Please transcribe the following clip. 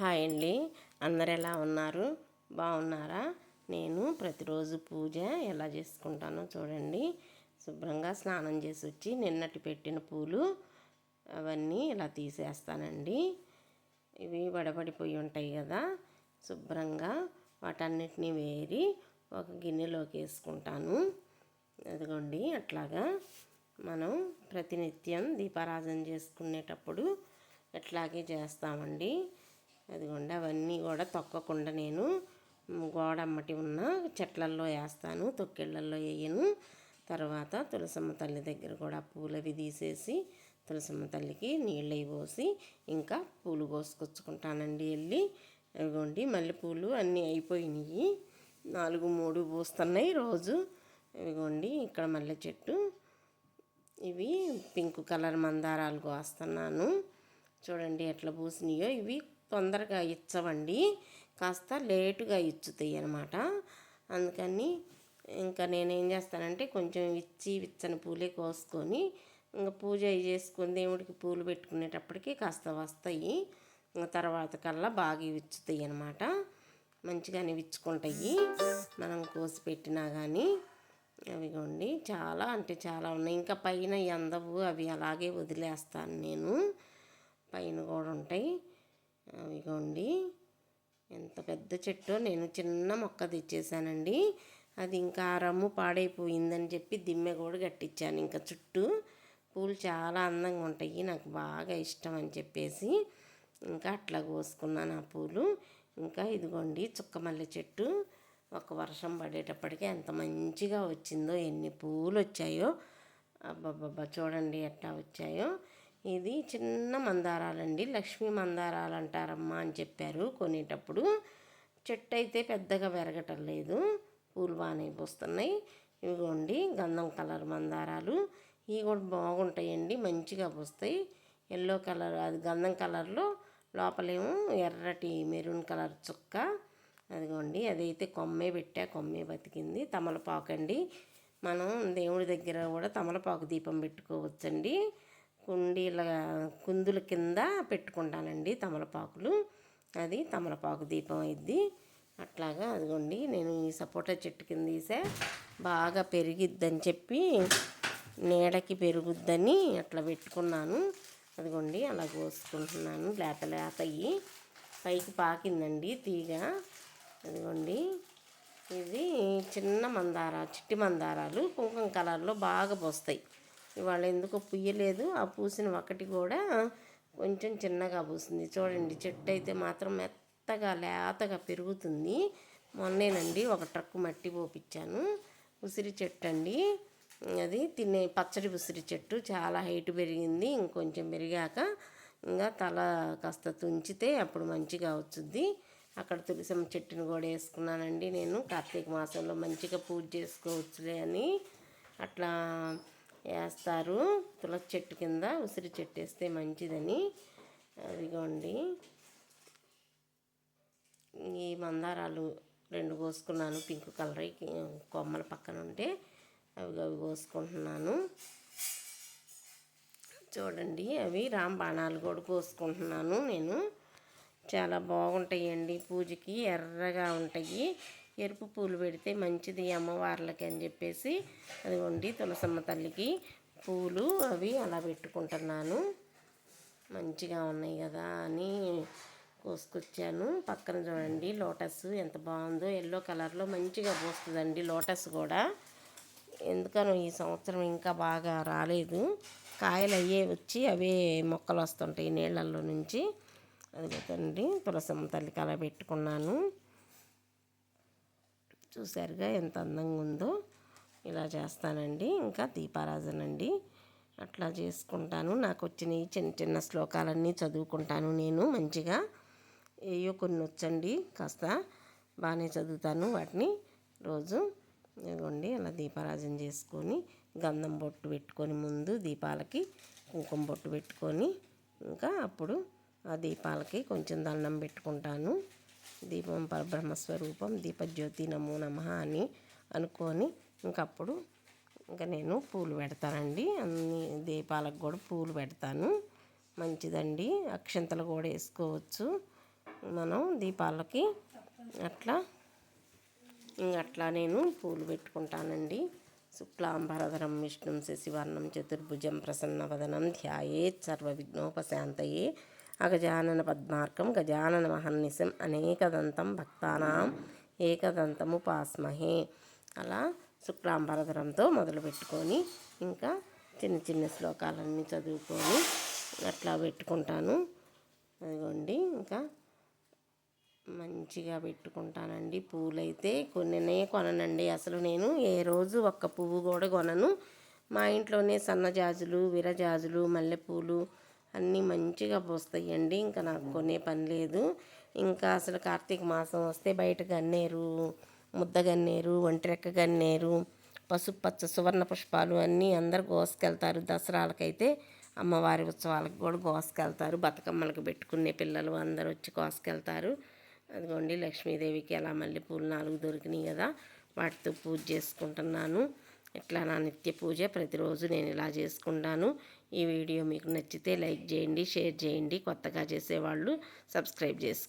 Hi అండి. అందరు ఎలా ఉన్నారు? బాగున్నారా? నేను ప్రతిరోజు పూజ ఎలా చేసుకుంటానో చూడండి. శుభ్రంగా స్నానం చేసి వచ్చి నిన్నటి పెట్టిన పూలు అవన్నీ ఇలా తీసేస్తానండి. ఇవి వడబడిపోయి ఉంటాయి కదా. శుభ్రంగా వాటన్నిటిని వేరి ఒక గిన్నెలోకి వేసుకుంటాను. అదిగోండి అట్లాగా మనం ప్రతినిత్యం దీపారాధన చేసుకునేటప్పుడు ఎట్లాగే చేస్తామండి. అదిగోండి అవన్నీ కూడా తొక్కకుండా నేను గోడ అమ్మటి ఉన్న చెట్లల్లో వేస్తాను తొక్కిళ్ళల్లో వేయను. తర్వాత తులసమ్మ తల్లి దగ్గర కూడా పూలవి తీసేసి తులసమ్మ తల్లికి నీళ్ళు అవి పోసి ఇంకా పూలు కోసుకొచ్చుకుంటానండి వెళ్ళి. అదిగోండి మల్లెపూలు అన్నీ అయిపోయినాయి. నాలుగు మూడు పూస్తున్నాయి రోజు. ఇదిగోండి ఇక్కడ మల్లె చెట్టు. ఇవి పింక్ కలర్ మందారాలు కోస్తున్నాను చూడండి ఎట్లా పూసినాయో. ఇవి తొందరగా ఇచ్చవండి. కాస్త లేటుగా ఇచ్చుతాయి అనమాట అందుకని ఇంకా నేనేం చేస్తానంటే కొంచెం ఇచ్చి విచ్చని పూలే కోసుకొని ఇంకా పూజ చేసుకొని దేవుడికి పూలు పెట్టుకునేటప్పటికి కాస్త వస్తాయి. ఇంకా తర్వాత కల్లా బాగా విచ్చుతాయి అనమాట మంచిగానే విచ్చుకుంటాయి మనం కోసి పెట్టినా కానీ అవిగోండి. చాలా అంటే చాలా ఉన్నాయి. ఇంకా పైన ఎందవు అవి అలాగే వదిలేస్తాను నేను. పైన కూడా ఉంటాయి. ఇగోండి. ఎంత పెద్ద చెట్టు నేను చిన్న మొక్క తెచ్చేసానండి. అది ఇంకా రమ్ము పాడైపోయిందని చెప్పి దిమ్మె కూడా కట్టించాను. ఇంకా చుట్టూ పూలు చాలా అందంగా ఉంటాయి నాకు బాగా ఇష్టం అని చెప్పేసి ఇంకా అట్లా కోసుకున్నాను ఆ పూలు. ఇంకా ఇదిగోండి చుక్కమల్లె చెట్టు. ఒక వర్షం పడేటప్పటికి ఎంత మంచిగా వచ్చిందో ఎన్ని పూలు వచ్చాయో. అబ్బబ్బబ్బా చూడండి ఎట్లా వచ్చాయో. ఇది చిన్న మందారాలండి. లక్ష్మీ మందారాలు అంటారమ్మా అని చెప్పారు కొనేటప్పుడు. చెట్టు అయితే పెద్దగా పెరగటం లేదు. పూలు బాగానే పూస్తున్నాయి. ఇవిగోండి గంధం కలర్ మందారాలు. ఇవి కూడా బాగుంటాయండి. మంచిగా పూస్తాయి. ఎల్లో కలర్ అది గంధం కలర్లో లోపలేమో ఎర్రటి మెరూన్ కలర్ చుక్క. అదిగోండి అదైతే కొమ్మే పెట్టా కొమ్మే బతికింది. తమలపాకు అండి మనం దేవుడి దగ్గర కూడా తమలపాకు దీపం పెట్టుకోవచ్చండి. కుండీల కుందుల కింద పెట్టుకుంటానండి తమలపాకులు. అది తమలపాకు దీపం అయింది అట్లాగా అదిగోండి నేను ఈ సపోటా చెట్టు కింద తీసే బాగా పెరిగిద్దని చెప్పి నీడకి పెరుగుద్దని అట్లా పెట్టుకున్నాను. అదిగోండి అలా కోసుకుంటున్నాను. లేత లేతయి పైకి పాకిందండి తీగ. అదిగోండి ఇది చిన్న మందార చిట్టి మందారాలు కుంకుమ కలర్లో బాగా పోస్తాయి. ఇవాళ ఎందుకో పుయ్యలేదు ఆ పూసిన ఒకటి కూడా కొంచెం చిన్నగా పూసింది. చూడండి చెట్టు అయితే మాత్రం మెత్తగా లేతగా పెరుగుతుంది. మొన్నేనండి ఒక ట్రక్కు మట్టి పోపించాను ఉసిరి చెట్టు అండి. అది తినే పచ్చడి ఉసిరి చెట్టు. చాలా హైట్ పెరిగింది. ఇంకొంచెం పెరిగాక ఇంకా తల కాస్త తుంచితే అప్పుడు మంచిగా వచ్చుద్ది అక్కడ తులసమ్మ చెట్టును కూడా వేసుకున్నానండి నేను. కార్తీక మాసంలో మంచిగా పూజ చేసుకోవచ్చులే అని. అట్లా వేస్తారు. తులసి చెట్టు కింద ఉసిరి చెట్టు వేస్తే మంచిదని. అదిగోండి. ఈ మందారాలు రెండు కోసుకున్నాను పింక్ కలర్ కొమ్మల పక్కన ఉంటే అవి అవి కోసుకుంటున్నాను చూడండి అవి రాంబాణాలు కూడా కోసుకుంటున్నాను నేను. చాలా బాగుంటాయండి పూజకి ఎర్రగా ఉంటాయి. ఎరుపు పూలు పెడితే మంచిది అమ్మవార్లకి అని చెప్పేసి అది వండి తులసమ్మ తల్లికి పూలు అవి అలా పెట్టుకుంటున్నాను. మంచిగా ఉన్నాయి కదా అని కోసుకొచ్చాను. పక్కన చూడండి లోటస్ ఎంత బాగుందో. ఎల్లో కలర్లో మంచిగా పోస్తుందండి లోటస్ కూడా. ఎందుకనో ఈ సంవత్సరం ఇంకా బాగా రాలేదు. కాయలు అయ్యే వచ్చి అవే మొక్కలు వస్తుంటాయి నీళ్ళల్లో నుంచి. అది కదండి తులసమ్మ తల్లికి అలా పెట్టుకున్నాను. చూసారుగా ఎంత అందంగా ఉందో. ఇలా చేస్తానండి. ఇంకా దీపారాజన అండి అట్లా చేసుకుంటాను. నాకు వచ్చిన చిన్న చిన్న శ్లోకాలన్నీ చదువుకుంటాను నేను మంచిగా. ఏయో కొన్ని వచ్చండి. కాస్త బాగానే చదువుతాను వాటిని. రోజు ఇదిగోండి అలా దీపారాజన చేసుకొని గంధం బొట్టు పెట్టుకొని ముందు దీపాలకి కుంకుమ బొట్టు పెట్టుకొని ఇంకా అప్పుడు ఆ దీపాలకి కొంచెం దండం పెట్టుకుంటాను. దీపం పరబ్రహ్మస్వరూపం దీపజ్యోతి నమో నమ అని అనుకొని ఇంకప్పుడు ఇంకా నేను పూలు పెడతానండి. అన్ని దీపాలకు కూడా పూలు పెడతాను. మంచిదండి. అక్షంతలు కూడా వేసుకోవచ్చు. మనం దీపాలకి అట్లా అట్లా నేను పూలు పెట్టుకుంటానండి. శుక్లాంబరధరం విష్ణుం శశివర్ణం చతుర్భుజం ప్రసన్నవదనం ధ్యాయేత్ సర్వ విఘ్నోపశాంతయే అగజానన పద్మార్కం గజానన మహర్నిశం అనేకదంతం భక్తానాం ఏకదంతము పాస్మహే అలా శుక్లాంబరధరంతో మొదలు పెట్టుకొని ఇంకా చిన్న చిన్న శ్లోకాలన్నీ చదువుకొని అట్లా పెట్టుకుంటాను. అదిగోండి ఇంకా మంచిగా పెట్టుకుంటానండి పూలైతే. కొన్ననే కొననండి. అసలు నేను ఏ రోజు ఒక్క పువ్వు కూడా కొనను. మా ఇంట్లోనే సన్నజాజులు విరజాజులు మల్లెపూలు అన్నీ మంచిగా పూస్తాయండి. ఇంకా నాకు కొనే పని లేదు. ఇంకా అసలు కార్తీక మాసం వస్తే బయట గన్నేరు ముద్ద గన్నేరు ఒంటరెక్క గన్నేరు పసుపు పచ్చ సువర్ణ పుష్పాలు అన్నీ అందరు కోసుకెళ్తారు దసరాలకైతే అమ్మవారి ఉత్సవాలకు కూడా కోసుకెళ్తారు బతుకమ్మలకు పెట్టుకునే పిల్లలు అందరూ వచ్చి కోసుకెళ్తారు. అదిగోండి లక్ష్మీదేవికి అలా పూలు నాలుగు దొరికినాయి కదా. వాటితో పూజ చేసుకుంటున్నాను. ఇట్లా నా నిత్య పూజ ప్రతిరోజు నేను ఇలా చేసుకుంటాను. ఈ వీడియో మీకు నచ్చితే లైక్ చేయండి షేర్ చేయండి కొత్తగా చేసేవాళ్ళు సబ్స్క్రైబ్ చేసుకోండి.